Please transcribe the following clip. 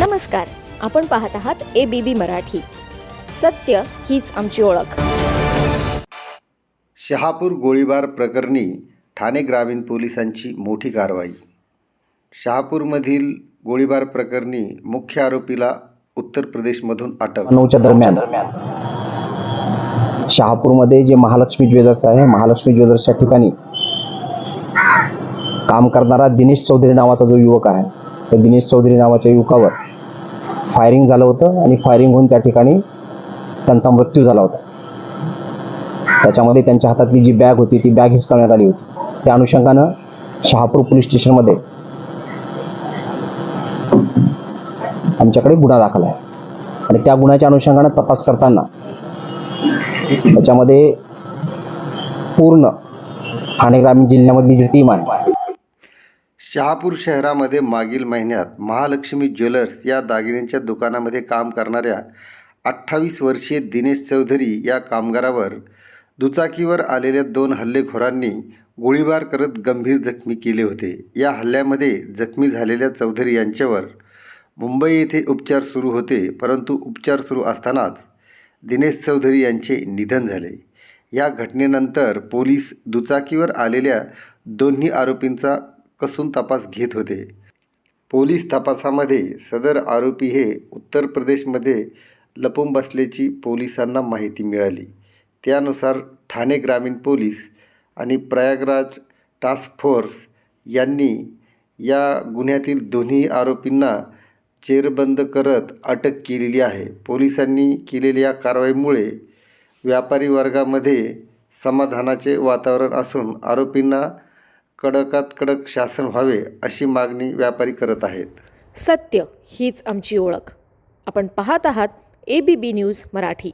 नमस्कार आपण पाहत आहात ए बी बी मराठी. सत्य हीच आमची ओळख. शहापूर गोळीबार प्रकरणी ठाणे ग्रामीण पोलिसांची मोठी कारवाई. शहापूरमधील गोळीबार प्रकरणी मुख्य आरोपीला उत्तर प्रदेशमधून अटक. नऊच्या दरम्यान शहापूरमध्ये जे महालक्ष्मी ज्वेलर्स आहे महालक्ष्मी ज्वेलर्सच्या ठिकाणी काम करणारा दिनेश चौधरी नावाचा जो युवक आहे त्या दिनेश चौधरी नावाच्या युवकावर फायरिंग झालं होतं आणि फायरिंग होऊन त्या ठिकाणी त्यांचा मृत्यू झाला होता. त्याच्यामध्ये त्यांच्या हातातली जी बॅग होती ती बॅग हिसकावण्यात आली होती. त्या अनुषंगानं शहापूर पोलीस स्टेशनमध्ये आमच्याकडे गुन्हा दाखल आहे. आणि त्या गुन्ह्याच्या अनुषंगानं तपास करताना त्याच्यामध्ये पूर्ण ठाणे ग्रामीण जिल्ह्यामधली जी टीम आहे शहापूर शहरामध्ये मागील महिन्यात महालक्ष्मी ज्वेलर्स या दागिन्यांच्या दुकानामध्ये काम करणाऱ्या अठ्ठावीस वर्षीय दिनेश चौधरी या कामगारावर दुचाकीवर आलेल्या दोन हल्लेखोरांनी गोळीबार करत गंभीर जखमी केले होते. या हल्ल्यामध्ये जखमी झालेल्या चौधरी यांच्यावर मुंबई येथे उपचार सुरू होते परंतु उपचार सुरू असतानाच दिनेश चौधरी यांचे निधन झाले. या घटनेनंतर पोलीस दुचाकीवर आलेल्या दोन्ही आरोपींचा कसून तपास घेत होते. पोलीस तपासामध्ये सदर आरोपी हे उत्तर प्रदेशमध्ये लपून बसल्याची पोलिसांना माहिती मिळाली. त्यानुसार ठाणे ग्रामीण पोलीस आणि प्रयागराज टास्क फोर्स यांनी या गुन्ह्यातील दोन्ही आरोपींना चेरबंद करत अटक केलेली आहे. पोलिसांनी केलेल्या या कारवाईमुळे व्यापारी वर्गामध्ये समाधानाचे वातावरण असून आरोपींना कडकात कडक शासन व्हावे अशी मागणी व्यापारी करत आहेत. सत्य हीच आमची ओळख. आपण पाहत आहात A B B news Marathi.